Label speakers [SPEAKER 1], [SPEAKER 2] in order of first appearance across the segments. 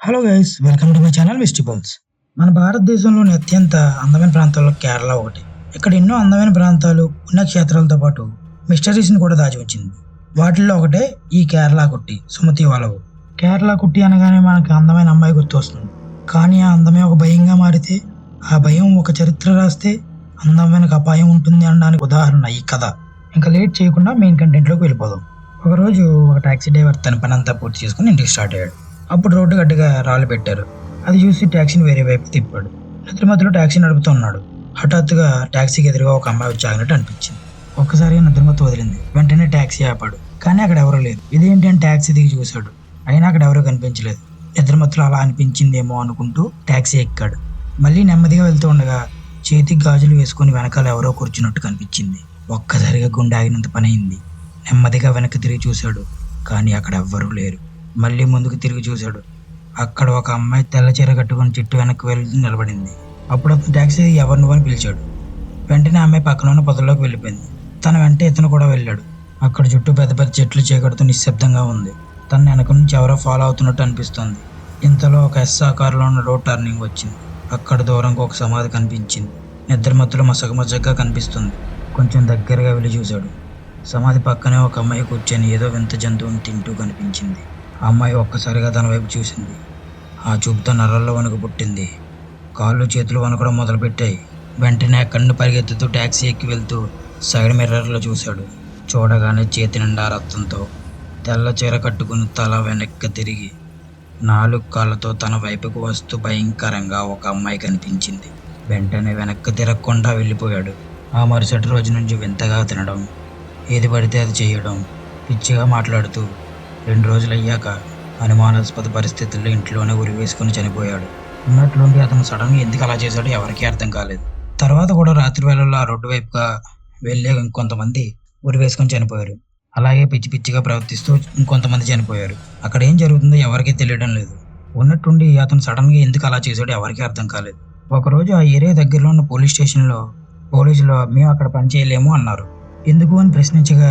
[SPEAKER 1] Hello guys welcome to my channel vegetables మన భారతదేశంలోని అత్యంత అందమైన ప్రాంతాల్లో కేరళ ఒకటి. ఇక్కడ ఎన్నో అందమైన ప్రాంతాలు ఉన్న క్షేత్రాలతో పాటు మిస్టరీస్ని కూడా దాచి ఉంచింది. వాటిల్లో ఒకటే ఈ కేరళ కుట్టి సుమతి వలవు. కేరళ కుట్టి అనగానే మనకి అందమైన అమ్మాయి గుర్తొస్తుంది. కానీ ఆ అందమే ఒక భయంగా మారితే ఆ భయం ఒక చరిత్ర రాస్తే అందమైన అపాయం ఉంటుంది అనడానికి ఉదాహరణ ఈ కథ. ఇంకా లేట్ చేయకుండా మెయిన్ కంటెంట్లోకి వెళ్ళిపోదాం. ఒకరోజు ఒక టాక్సీ డ్రైవర్ తన పని అంతా పూర్తి చేసుకుని ఇంటికి స్టార్ట్ అయ్యాడు. అప్పుడు రోడ్డు గడ్డగా రాళ్ళు పెట్టారు. అది చూసి ట్యాక్సీని వేరే వైపు తిప్పాడు. రాత్రి మధ్యలో ట్యాక్సీ నడుపుతున్నాడు హఠాత్తుగా ట్యాక్సీకి ఎదురుగా ఒక అమ్మాయి వచ్చి ఆగినట్టు అనిపించింది. ఒక్కసారి నిద్రమత్తు వదిలింది. వెంటనే ట్యాక్సీ ఆపాడు. కానీ అక్కడ ఎవరూ లేరు ఇదేంటి అని ట్యాక్సీ దిగి చూశాడు. అయినా అక్కడ ఎవరూ కనిపించలేదు. నిద్రమత్తులు అలా అనిపించిందేమో అనుకుంటూ ట్యాక్సీ ఎక్కాడు. మళ్ళీ నెమ్మదిగా వెళ్తూ ఉండగా చేతికి గాజులు వేసుకుని వెనకాల ఎవరో కూర్చున్నట్టు కనిపించింది. ఒక్కసారిగా గుండె ఆగినంత పని అయింది నెమ్మదిగా వెనక్కి తిరిగి చూశాడు. కానీ అక్కడ ఎవ్వరూ లేరు. మళ్ళీ ముందుకు తిరిగి చూశాడు. అక్కడ ఒక అమ్మాయి తెల్ల చీర కట్టుకుని చెట్టు వెనక్కి వెళ్ళి నిలబడింది. అప్పుడు అతను ట్యాక్సీ ఎవరు నువ్వు అని పిలిచాడు. వెంటనే అమ్మాయి పక్కన ఉన్న పొదల్లోకి వెళ్ళిపోయింది. తన వెంట ఇతను కూడా వెళ్ళాడు. అక్కడ చుట్టూ పెద్ద పెద్ద చెట్లు చీకడుతూ నిశ్శబ్దంగా ఉంది. తన వెనక నుంచి ఎవరో ఫాలో అవుతున్నట్టు అనిపిస్తోంది. ఇంతలో ఒక ఎస్ ఆకారంలో ఉన్న రోడ్ టర్నింగ్ వచ్చింది. అక్కడ దూరంగా ఒక సమాధి కనిపించింది. నిద్ర మత్తులో మసక కనిపిస్తుంది. కొంచెం దగ్గరగా వెళ్ళి చూశాడు. సమాధి పక్కనే ఒక అమ్మాయి కూర్చొని ఏదో వింత జంతువుని తింటూ కనిపించింది. అమ్మాయి ఒక్కసారిగా తన వైపు చూసింది. ఆ చూపుతో నర్రల్లో వణుకు పుట్టింది. కాళ్ళు చేతులు వణకడం మొదలుపెట్టాయి. వెంటనే కన్ను పరిగెత్తుతూ ట్యాక్సీ ఎక్కి వెళ్తూ సైడ్ మిర్రర్లో చూశాడు. చూడగానే చేతి నిండా రక్తంతో తెల్ల చీర కట్టుకుని తల వెనక్కి తిరిగి నాలుగు కాళ్ళతో తన వైపుకు వస్తూ భయంకరంగా ఒక అమ్మాయి కనిపించింది. వెంటనే వెనక్కి తిరగకుండా వెళ్ళిపోయాడు. ఆ మరుసటి రోజు నుంచి వింతగా తినడం ఏది పడితే అది చేయడం పిచ్చిగా మాట్లాడుతూ రెండు రోజులు అయ్యాక అనుమానాస్పద పరిస్థితుల్లో ఇంట్లోనే ఉరివేసుకుని చనిపోయాడు. ఉన్నట్లుండి అతను సడన్గా ఎందుకు అలా చేశాడో ఎవరికీ అర్థం కాలేదు. తర్వాత కూడా రాత్రి వేళల్లో ఆ రోడ్డు వైపుగా వెళ్ళే ఇంకొంతమంది ఉరివేసుకొని చనిపోయారు. అలాగే పిచ్చి పిచ్చిగా ప్రవర్తిస్తూ ఇంకొంతమంది చనిపోయారు. అక్కడ ఏం జరుగుతుందో ఎవరికీ తెలియడం లేదు. ఉన్నట్టుండి అతను సడన్గా ఎందుకు అలా చేశాడో ఎవరికీ అర్థం కాలేదు. ఒకరోజు ఆ ఏరియా దగ్గరలో ఉన్న పోలీస్ స్టేషన్లో పోలీసులు మేము అక్కడ పని చేయలేము అన్నారు. ఎందుకు అని ప్రశ్నించగా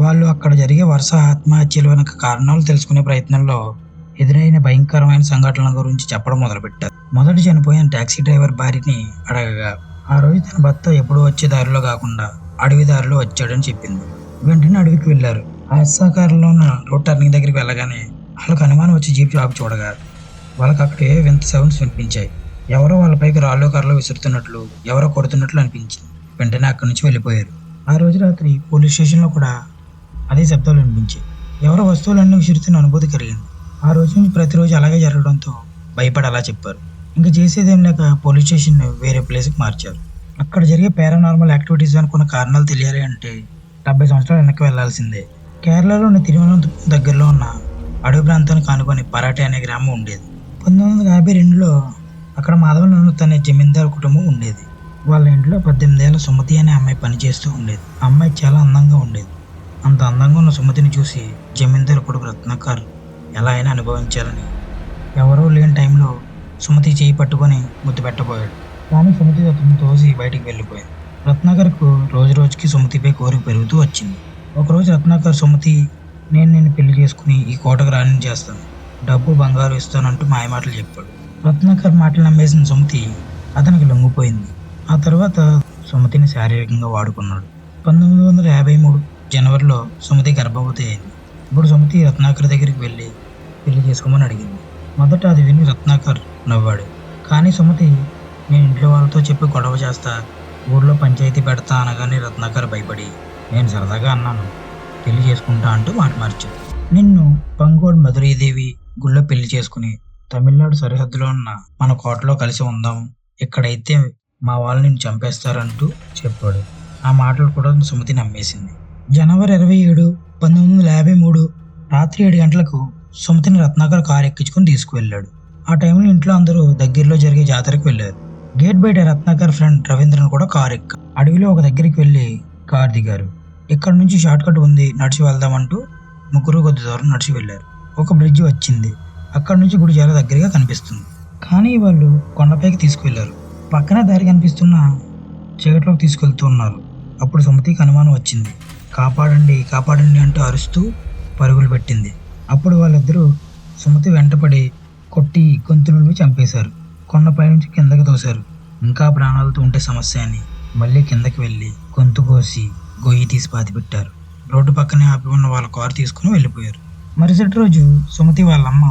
[SPEAKER 1] వాళ్ళు అక్కడ జరిగే వరుస ఆత్మహత్యలు వెనక కారణాలు తెలుసుకునే ప్రయత్నంలో ఎదురైన భయంకరమైన సంఘటనల గురించి చెప్పడం మొదలుపెట్టారు. మొదట చనిపోయిన టాక్సీ డ్రైవర్ భార్యని అడగగా ఆ రోజు తన భర్త ఎప్పుడూ వచ్చే దారిలో కాకుండా అడవి దారిలో వచ్చాడని చెప్పింది. వెంటనే అడవికి వెళ్ళారు. ఆ ఎస్సాకారంలో ఉన్న రోడ్ టర్నింగ్ దగ్గరికి వెళ్ళగానే వాళ్ళకు అనుమానం వచ్చి జీప్ ఆపి చూడగా వాళ్ళకి అక్కడ ఏ వింత సౌండ్స్ వినిపించాయి. ఎవరో వాళ్ళపైకి రాళ్ళు కర్రలు విసురుతున్నట్లు ఎవరో కొడుతున్నట్లు అనిపించింది. వెంటనే అక్కడి నుంచి వెళ్ళిపోయారు. ఆ రోజు రాత్రి పోలీస్ స్టేషన్లో కూడా అదే శబ్దాలు వినిపించాయి ఎవరో వస్తువులన్నీ విసురుతున్న అనుభూతి కలిగింది. ఆ రోజు నుంచి ప్రతిరోజు అలాగే జరగడంతో భయపడి అలా చెప్పారు. ఇంకా చేసేదేం లేక పోలీస్ స్టేషన్ వేరే ప్లేస్కి మార్చారు. అక్కడ జరిగే పారానార్మల్ యాక్టివిటీస్ అనుకున్న కారణాలు తెలియాలి అంటే డెబ్బై సంవత్సరాలు వెనక్కి వెళ్ళాల్సిందే కేరళలోని తిరువనంతపురం దగ్గరలో ఉన్న అడవి ప్రాంతానికి ఆనుకొని పరాటే అనే గ్రామం ఉండేది. పంతొమ్మిది వందల యాభై రెండులో అక్కడ మాధవన్ తన జమీందారు కుటుంబం ఉండేది. వాళ్ళ ఇంట్లో పద్దెనిమిది ఏళ్ళ సుమతి అనే అమ్మాయి పనిచేస్తూ ఉండేది. అమ్మాయి చాలా అందంగా ఉండేది. అంత అందంగా ఉన్న సుమతిని చూసి జమీందారు కొడుకు రత్నాకర్ ఎలా అయినా అనుభవించాలని. ఎవరూ లేని టైంలో సుమతి చేయి పట్టుకొని ముద్దు పెట్టబోయాడు. కానీ సుమతి అతను తోసి బయటికి వెళ్ళిపోయింది. రత్నాకర్కు రోజు రోజుకి సుమతిపై కోరిక పెరుగుతూ వచ్చింది. ఒకరోజు రత్నాకర్ సుమతి నేను నిన్ను పెళ్ళి చేసుకుని ఈ కోటకు రాణి చేస్తాను. డబ్బు బంగారు ఇస్తానంటూ మాయమాటలు చెప్పాడు. రత్నాకర్ మాటలు నమ్మేసిన సుమతి అతనికి లొంగిపోయింది. ఆ తర్వాత సుమతిని శారీరకంగా వాడుకున్నాడు. పంతొమ్మిది వందల యాభై మూడు జనవరిలో సుమతి గర్భవతి అయింది. ఇప్పుడు సుమతి రత్నాకర్ దగ్గరికి వెళ్ళి పెళ్ళి చేసుకోమని అడిగింది. మొదట అది విని రత్నాకర్ నవ్వాడు. కానీ సుమతి నేను ఇంట్లో వాళ్ళతో చెప్పి గొడవ చేస్తా ఊర్లో పంచాయతీ పెడతా అనగానే రత్నాకర్ భయపడి నేను సరదాగా అన్నాను పెళ్ళి చేసుకుంటా అంటూ మాట మార్చాడు. నిన్ను పంగోడ్ మధురీదేవి గుళ్ళో పెళ్ళి చేసుకుని తమిళనాడు సరిహద్దులో ఉన్న మన కోటలో కలిసి ఉందాం. ఇక్కడైతే మా వాళ్ళు నిన్ను చంపేస్తారంటూ చెప్పాడు. ఆ మాటలు కూడా సుమతి నమ్మేసింది. జనవరి ఇరవై ఏడు పంతొమ్మిది వందల యాభై మూడు రాత్రి ఏడు గంటలకు సుమతిని రత్నాకర్ కారు ఎక్కించుకొని తీసుకువెళ్ళాడు. ఆ టైంలో ఇంట్లో అందరూ దగ్గరలో జరిగే జాతరకు వెళ్ళారు. గేట్ బయట రత్నాకర్ ఫ్రెండ్ రవీంద్రన్ కూడా కారు ఎక్క అడవిలో ఒక దగ్గరికి వెళ్ళి కారు దిగారు. ఇక్కడ నుంచి షార్ట్ కట్ ఉంది నడిచి వెళ్దామంటూ ముగ్గురు కొద్ది దూరం నడిచి వెళ్ళారు. ఒక బ్రిడ్జ్ వచ్చింది. అక్కడ నుంచి గుడి చాలా దగ్గరగా కనిపిస్తుంది. కానీ వాళ్ళు కొండపైకి తీసుకువెళ్ళారు. పక్కన దారి కనిపిస్తున్న చీకట్లోకి తీసుకెళ్తూ ఉన్నారు. అప్పుడు సుమతికి అనుమానం వచ్చింది. కాపాడండి కాపాడండి అంటూ అరుస్తూ పరుగులు పెట్టింది. అప్పుడు వాళ్ళిద్దరూ సుమతి వెంటపడి కొట్టి గొంతులను చంపేశారు. కొండపై నుంచి కిందకి తోశారు. ఇంకా ప్రాణాలతో ఉంటే సమస్య అని మళ్ళీ కిందకి వెళ్ళి గొంతు కోసి గొయ్యి తీసి పాతి పెట్టారు రోడ్డు పక్కనే ఆపి ఉన్న వాళ్ళ కారు తీసుకుని వెళ్ళిపోయారు. మరుసటి రోజు సుమతి వాళ్ళమ్మ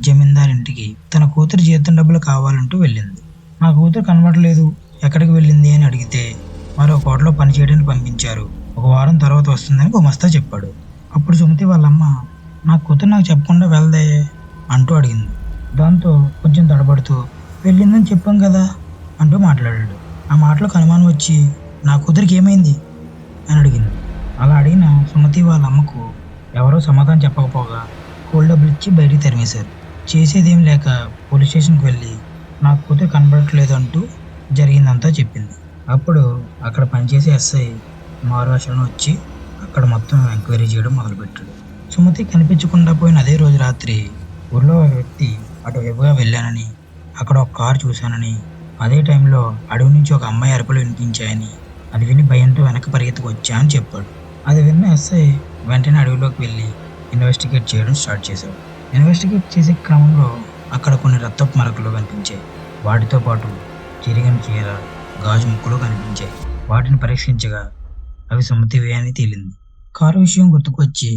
[SPEAKER 1] జమీందార్ ఇంటికి తన కూతురు జీతం డబ్బులు కావాలంటూ వెళ్ళింది. నా కూతురు కనబడలేదు ఎక్కడికి వెళ్ళింది? అని అడిగితే మరో కోటలో పని చేయడానికి పంపించారు. ఒక వారం తర్వాత వస్తుందని గుమస్తా చెప్పాడు. అప్పుడు సుమతి వాళ్ళమ్మ నా కూతురు నాకు చెప్పకుండా వెళ్దే అంటూ అడిగింది. దాంతో కొంచెం తడబడుతూ వెళ్ళిందని చెప్పాం కదా అంటూ మాట్లాడాడు. ఆ మాటలకు అనుమానం వచ్చి నా కూతురికి ఏమైంది? అని అడిగింది. అలా అడిగిన సుమతి వాళ్ళ అమ్మకు ఎవరో సమాధానం చెప్పకపోగా కోల్డ్ డబ్బులు ఇచ్చి బయటికి తరిమేశారు. చేసేదేం లేక పోలీస్ స్టేషన్కి వెళ్ళి నా కూతురు కనబడట్లేదు అంటూ జరిగిందంతా చెప్పింది. అప్పుడు అక్కడ పనిచేసే ఎస్ఐ మహారాష్ట్రను వచ్చి అక్కడ మొత్తం ఎంక్వైరీ చేయడం మొదలుపెట్టాడు. సుమతి కనిపించకుండా పోయిన అదే రోజు రాత్రి ఊర్లో ఒక వ్యక్తి అటువైపుగా వెళ్ళానని అక్కడ ఒక కారు చూశానని అదే టైంలో అడవి నుంచి ఒక అమ్మాయి అరుపులు వినిపించాయని అది విని భయంతో వెనక్కి పరిగెత్తుకు వచ్చా అని చెప్పాడు. అది విన్న ఎస్ఐ వెంటనే అడవిలోకి వెళ్ళి ఇన్వెస్టిగేట్ చేయడం స్టార్ట్ చేశాడు. ఇన్వెస్టిగేట్ చేసే క్రమంలో అక్కడ కొన్ని రక్తపు మరకలు కనిపించాయి. వాటితో పాటు చిరిగిన చీర గాజు ముక్కలు కనిపించాయి. వాటిని పరీక్షించగా అవి సమ్మతివే అని తేలింది. కారు విషయం గుర్తుకొచ్చి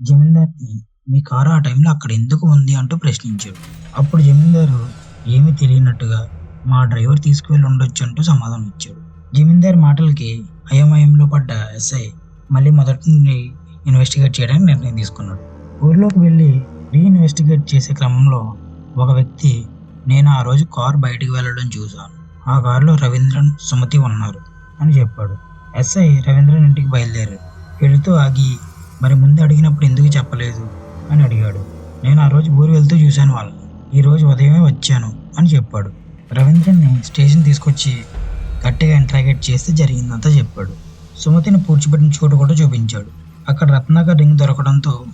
[SPEAKER 1] జమీందార్ని మీ కారు ఆ టైంలో అక్కడ ఎందుకు ఉంది? అంటూ ప్రశ్నించాడు. అప్పుడు జమీందారు ఏమీ తెలియనట్టుగా మా డ్రైవర్ తీసుకువెళ్ళి ఉండొచ్చు అంటూ సమాధానం ఇచ్చాడు. జమీందార్ మాటలకి అయోమయంలో పడ్డ ఎస్ఐ మళ్ళీ మొదటి నుండి ఇన్వెస్టిగేట్ చేయడానికి నిర్ణయం తీసుకున్నాడు. ఊర్లోకి వెళ్ళి రీఇన్వెస్టిగేట్ చేసే క్రమంలో ఒక వ్యక్తి నేను ఆ రోజు కారు బయటికి వెళ్ళడం చూశాను. ఆ కారులో రవీంద్రన్ సుమతి ఉన్నారు అని చెప్పాడు. ఎస్ఐ రవీంద్రన్ ఇంటికి బయలుదేరారు. వెళుతూ ఆగి మరి ముందు అడిగినప్పుడు ఎందుకు చెప్పలేదు? అని అడిగాడు. నేను ఆ రోజు ఊరు వెళ్తూ చూశాను వాళ్ళని. ఈరోజు ఉదయమే వచ్చాను అని చెప్పాడు. రవీంద్రన్ని స్టేషన్ తీసుకొచ్చి గట్టిగా ఇంట్రాగేట్ చేస్తే జరిగిందంతా చెప్పాడు. సుమతిని పూడ్చిపెట్టిన చోటు కూడా చూపించాడు. అక్కడ రత్నాకర్ రింగ్ దొరకడంతో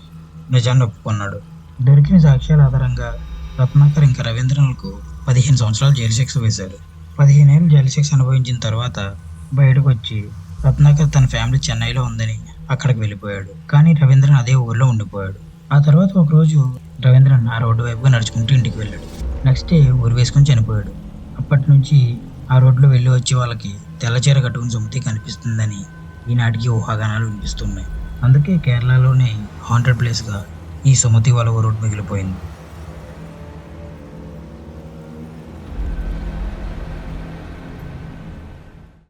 [SPEAKER 1] నిజాన్ని ఒప్పుకున్నాడు. దొరికిన సాక్ష్యాల ఆధారంగా రత్నాకర్ ఇంకా రవీంద్రన్కు పదిహేను సంవత్సరాలు జైలు శిక్ష వేశారు. పదిహేను ఏళ్ళు జైలు శిక్ష అనుభవించిన తర్వాత బయటకు వచ్చి రత్నాకర్ తన ఫ్యామిలీ చెన్నైలో ఉందని అక్కడికి వెళ్ళిపోయాడు. కానీ రవీంద్రన్ అదే ఊర్లో ఉండిపోయాడు. ఆ తర్వాత ఒకరోజు రవీంద్రన్ ఆ రోడ్డు వైపుగా నడుచుకుంటూ ఇంటికి వెళ్ళాడు. నెక్స్ట్ డే ఊరు వేసుకొని చనిపోయాడు. అప్పటి నుంచి ఆ రోడ్లో వెళ్ళి వచ్చే వాళ్ళకి తెల్లచీర కట్టుకుని సుమతి కనిపిస్తుందని ఈనాటికి ఊహాగానాలు వినిపిస్తున్నాయి. అందుకే కేరళలోనే హాంటెడ్ ప్లేస్గా ఈ సుమతి వాళ్ళ రోడ్డు మిగిలిపోయింది.